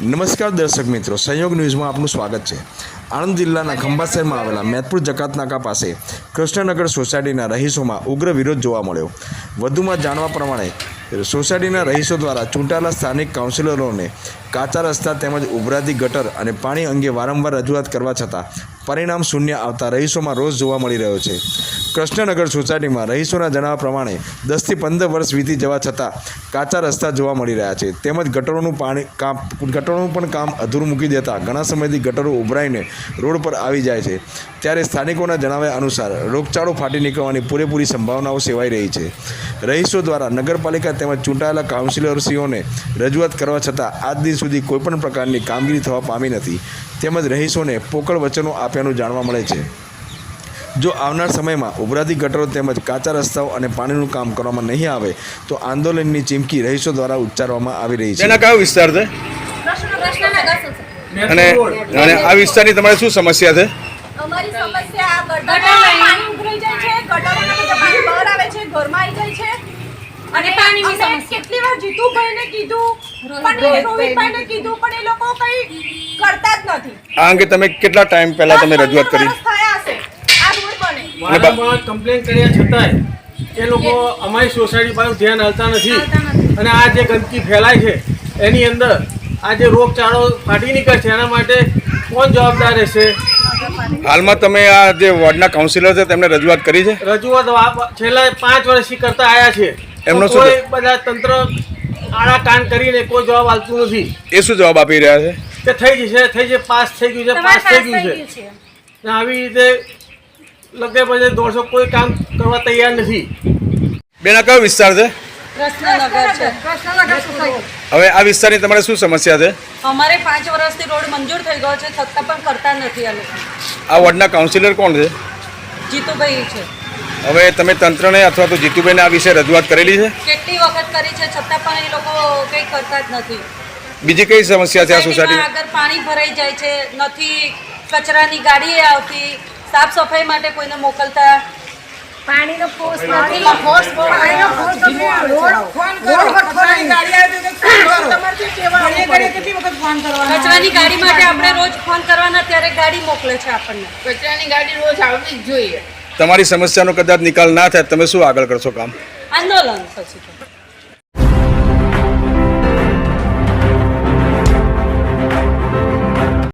નમસ્કાર દર્શક મિત્રો, સંયોગ ન્યૂઝમાં આપનું સ્વાગત છે. આણંદ જિલ્લાના ખંભાત શહેરમાં આવેલા મેદપુર જકાત નાકા પાસે કૃષ્ણનગર સોસાયટીના રહીશોમાં ઉગ્ર વિરોધ જોવા મળ્યો. વધુમાં જાણવા પ્રમાણે, સોસાયટીના રહીશો દ્વારા ચૂંટાયેલા સ્થાનિક કાઉન્સિલરોને કાચા રસ્તા તેમજ ઉભરાતી ગટર અને પાણી અંગે વારંવાર રજૂઆત કરવા છતાં પરિણામ શૂન્ય આવતા રહીશોમાં રોષ જોવા મળી રહ્યો છે. કૃષ્ણનગર સોસાયટીમાં રહીશોના જણાવ્યા પ્રમાણે દસથી પંદર વર્ષ વીતી જવા છતાં કાચા રસ્તા જોવા મળી રહ્યા છે. તેમજ ગટરોનું પાણી કામ, ગટરોનું પણ કામ અધૂરું મૂકી દેતા ઘણા સમયથી ગટરો ઉભરાઈને રોડ પર આવી જાય છે. ત્યારે સ્થાનિકોના જણાવ્યા અનુસાર રોગચાળો ફાટી નીકળવાની પૂરેપૂરી સંભાવનાઓ સેવાઈ રહી છે. રહીશો દ્વારા નગરપાલિકા તેમજ ચૂંટાયેલા કાઉન્સિલરશ્રીઓને રજૂઆત કરવા છતાં આજ દિન સુધી કોઈપણ પ્રકારની કામગીરી થવા પામી નથી. તેમજ રહીશોને પોકળ વચનો આપ્યાનું જાણવા મળે છે. જો આવનાર સમયમાં ઉભરાતી ગટરો તેમજ કાચા રસ્તાઓ અને પાણીનું કામ કરવામાં નહીં આવે તો આંદોલનની ચીમકી રહીશો દ્વારા ઉચ્ચારવામાં આવી રહી છે. તેના કયો વિસ્તાર છે? અને અને આ વિસ્તારની તમારે શું સમસ્યા છે? અમારી સમસ્યા આ પાણી ઉભરાઈ જાય છે ગટરોના પાણી બહાર આવે છે ઘરમાં આવી જાય છે. અને પાણીની સમસ્યા. કેટલી વાર જીતુભાઈને કીધું પણ એ રોહિતભાઈને કીધું પણ એ લોકો કઈ કરતા જ નથી. આ અંગે તમે કેટલા ટાઈમ પહેલા તમે રજૂઆત કરી? વારંવાર કમ્પ્લેન કર્યા છતાંય એ લોકો અમારી સોસાયટી પાસે ધ્યાન આપતા નથી. અને આ જે ગંદકી ફેલાય છે એની અંદર આ જે રોગચાળો ફાટી નીકળે છે એના માટે કોણ જવાબદાર રહેશે? હાલમાં તમે આ જે વોર્ડના કાઉન્સિલર છે તેમને રજૂઆત કરી છે? રજૂઆત છેલ્લા પાંચ વર્ષથી કરતા આવ્યા છે. એમનો કોઈ બધા તંત્ર આડા કાન કરીને કોઈ જવાબ આવતું નથી. એ શું જવાબ આપી રહ્યા છે? કે થઈ જશે થઈ જશે પાસ થઈ ગયું છે પાસ થઈ ગયું છે. ને આવી રીતે લગે પછી દોઢસો કોઈ કામ કરવા તૈયાર નથી. બેના કયો વિસ્તાર છે? હવે આ વિસ્તારની તમારે શું સમસ્યા છે? અમારે પાંચ વર્ષથી રોડ મંજૂર થઈ ગયો છે છતાં પણ કરતા નથી આ આ વોર્ડના કાઉન્સિલર કોણ છે? જીતુભાઈ છે. હવે તમે તંત્રને અથવા તો જીતુબેને આ વિશે રજૂઆત કરેલી છે? કેટલી વખત કરી છે? છતાં પણ એ લોકો કંઈ કરતા જ નથી. બીજી કઈ સમસ્યા છે આ સોસાયટીમાં? આગળ પાણી ભરાઈ જાય છે નથી કચરાની ગાડી આવતી સાફ સફાઈ માટે કોઈને મોકલતા? પાણીનો ફોર્સ પાણીનો ફોર્સ પાણીનો ફોર્સ રોડ ફોન કરો. કચરાની ગાડી આવે તો કંઈક ફોન કરો. તમારથી કેવા કેટલી વખત ફોન કરવાનો? કચરાની ગાડી માટે આપણે રોજ ફોન કરવાના ત્યારે ગાડી મોકલે છે આપણને. કચરાની ગાડી રોજ આવતી જ જોઈએ. તમારી સમસ્યાનો કદાચ નિકાલ ના થાય તમે શું આગળ કરશો કામ આંદોલન.